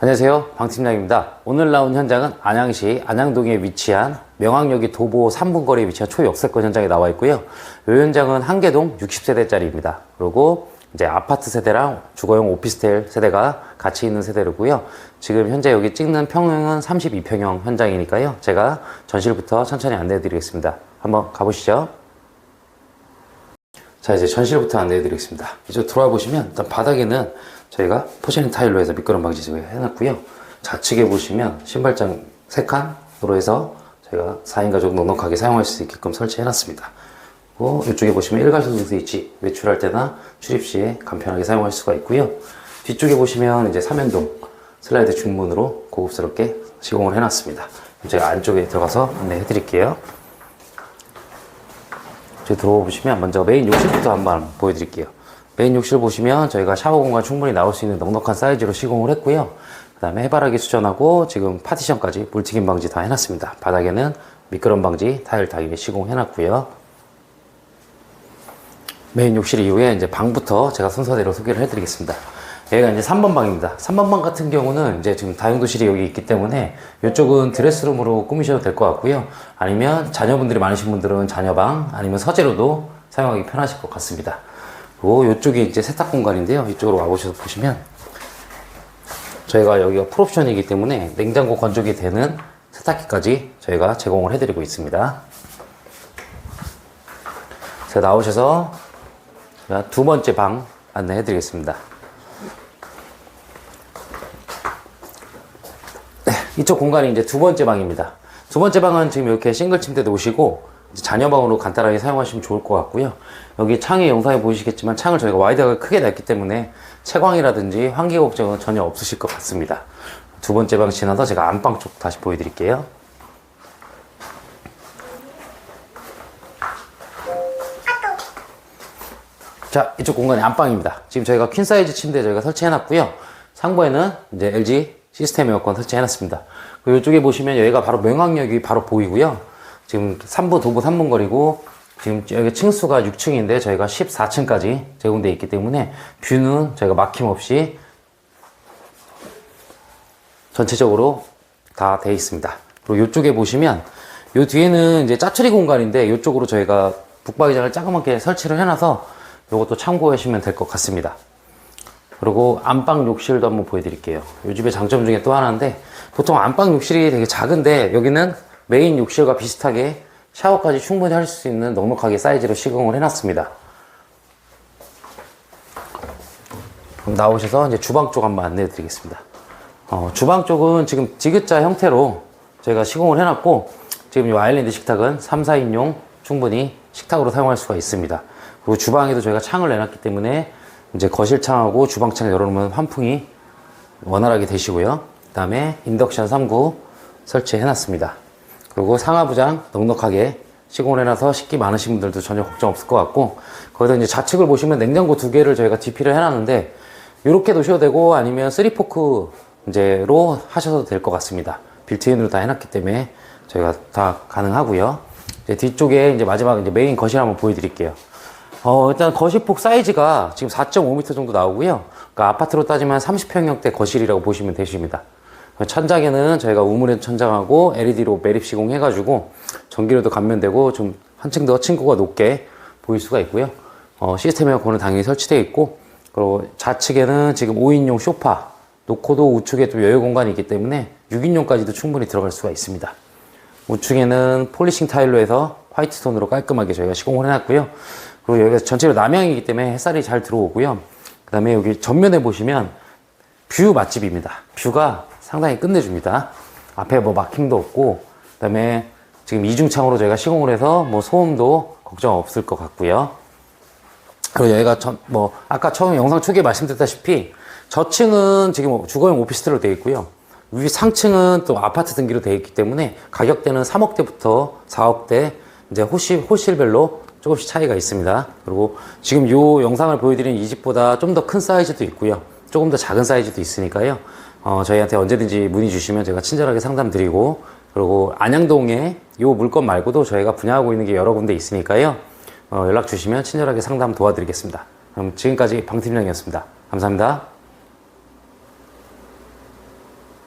안녕하세요. 방 팀장입니다. 오늘 나온 현장은 안양시 안양동에 위치한 명항역이 도보 3분 거리에 위치한 초역세권 현장에 나와 있고요. 이 현장은 한개동 60세대짜리입니다. 그리고 이제 아파트 세대랑 주거용 오피스텔 세대가 같이 있는 세대로고요. 지금 현재 여기 찍는 평형은 32평형 현장이니까요. 제가 전실부터 천천히 안내해 드리겠습니다. 한번 가보시죠. 자 이제 전실부터 안내해 드리겠습니다 이쪽 들어와 보시면 일단 바닥에는 저희가 포션인 타일로 해서 미끄럼 방지 제거 해놨고요. 좌측에 보시면 신발장 3칸으로 해서 저희가 4인 가족 넉넉하게 사용할 수 있게끔 설치해 놨습니다. 그리고 이쪽에 보시면 일괄소등 스위치 외출할 때나 출입 시에 간편하게 사용할 수가 있고요. 뒤쪽에 보시면 이제 삼연동 슬라이드 중문으로 고급스럽게 시공을 해놨습니다. 제가 안쪽에 들어가서 안내해 드릴게요. 보시면 먼저 메인 욕실부터 한번 보여드릴게요. 메인 욕실 보시면 저희가 샤워 공간 충분히 나올 수 있는 넉넉한 사이즈로 시공을 했고요. 그 다음에 해바라기 수전하고 지금 파티션까지 물튀김 방지 다 해놨습니다. 바닥에는 미끄럼 방지 타일 다 이미 시공해놨고요. 메인 욕실 이후에 이제 방부터 제가 순서대로 소개를 해드리겠습니다. 여기가 이제 3번 방입니다. 3번 방 같은 경우는 이제 지금 다용도실이 여기 있기 때문에 이쪽은 드레스룸으로 꾸미셔도 될 것 같고요. 아니면 자녀분들이 많으신 분들은 자녀방 아니면 서재로도 사용하기 편하실 것 같습니다. 그리고 이쪽이 이제 세탁 공간인데요. 이쪽으로 와보셔서 보시면 저희가 여기가 풀옵션이기 때문에 냉장고 건조기 되는 세탁기까지 저희가 제공을 해드리고 있습니다. 자, 나오셔서 두 번째 방 안내해 드리겠습니다. 네, 이쪽 공간이 이제 두 번째 방입니다. 두 번째 방은 지금 이렇게 싱글 침대도 오시고 자녀방으로 간단하게 사용하시면 좋을 것 같고요. 여기 창의 영상에 보이시겠지만 창을 저희가 와이드하게 크게 냈기 때문에 채광이라든지 환기 걱정은 전혀 없으실 것 같습니다. 두 번째 방 지나서 제가 안방 쪽 다시 보여드릴게요. 자, 이쪽 공간이 안방입니다. 지금 저희가 퀸 사이즈 침대 저희가 설치해놨고요. 상부에는 이제 LG 시스템 에어컨 설치해놨습니다. 그리고 이쪽에 보시면 여기가 바로 명항역이 바로 보이고요. 지금 3부, 도부 3분 거리고 지금 여기 층수가 6층인데 저희가 14층까지 제공되어 있기 때문에 뷰는 저희가 막힘없이 전체적으로 다 되어 있습니다. 그리고 이쪽에 보시면 이 뒤에는 이제 짜투리 공간인데 이쪽으로 저희가 북박이장을 자그맣게 설치를 해놔서 이것도 참고하시면 될 것 같습니다. 그리고 안방 욕실도 한번 보여드릴게요. 이 집의 장점 중에 또 하나인데 보통 안방 욕실이 되게 작은데 여기는 메인 욕실과 비슷하게 샤워까지 충분히 할 수 있는 넉넉하게 사이즈로 시공을 해놨습니다. 그럼 나오셔서 이제 주방 쪽 한번 안내해 드리겠습니다. 어, 주방 쪽은 지금 디귿자 형태로 저희가 시공을 해놨고 지금 이 아일랜드 식탁은 3, 4인용 충분히 식탁으로 사용할 수가 있습니다. 그리고 주방에도 저희가 창을 내놨기 때문에 이제 거실 창하고 주방 창을 열어놓으면 환풍이 원활하게 되시고요. 그 다음에 인덕션 3구 설치해놨습니다. 그리고 상하부장 넉넉하게 시공을 해놔서 식기 많으신 분들도 전혀 걱정 없을 것 같고 거기다 이제 좌측을 보시면 냉장고 두 개를 저희가 DP를 해놨는데 이렇게 놓으셔도 되고 아니면 3포크 이제로 하셔도 될 것 같습니다. 빌트인으로 다 해놨기 때문에 저희가 다 가능하고요. 이제 뒤쪽에 이제 마지막 이제 메인 거실 한번 보여드릴게요. 어, 일단 거실폭 사이즈가 지금 4.5m 정도 나오고요. 그러니까 아파트로 따지면 30평형대 거실이라고 보시면 되십니다. 천장에는 저희가 우물엔 천장하고 LED로 매립 시공해가지고 전기료도 감면되고 좀 한층 더 층고가 높게 보일 수가 있고요. 어, 시스템 에어컨은 당연히 설치되어 있고 그리고 좌측에는 지금 5인용 소파 놓고도 우측에 좀 여유 공간이 있기 때문에 6인용까지도 충분히 들어갈 수가 있습니다. 우측에는 폴리싱 타일로 해서 화이트 톤으로 깔끔하게 저희가 시공을 해놨고요. 그리고 여기가 전체로 남향이기 때문에 햇살이 잘 들어오고요. 그 다음에 여기 전면에 보시면 뷰 맛집입니다. 뷰가 상당히 끝내줍니다. 앞에 뭐 막힘도 없고, 그 다음에 지금 이중창으로 저희가 시공을 해서 뭐 소음도 걱정 없을 것 같고요. 그리고 여기가 전, 뭐, 아까 처음 영상 초기에 말씀드렸다시피 저층은 지금 뭐 주거용 오피스텔로 되어 있고요. 위 상층은 또 아파트 등기로 되어 있기 때문에 가격대는 3억대부터 4억대 이제 호실, 호실별로 조금씩 차이가 있습니다. 그리고 지금 이 영상을 보여드리는 이 집보다 좀 더 큰 사이즈도 있고요. 조금 더 작은 사이즈도 있으니까요. 어, 저희한테 언제든지 문의 주시면 제가 친절하게 상담 드리고 그리고 안양동에 이 물건 말고도 저희가 분야하고 있는 게 여러 군데 있으니까요. 어, 연락 주시면 친절하게 상담 도와드리겠습니다. 그럼 지금까지 방팀장이었습니다. 감사합니다.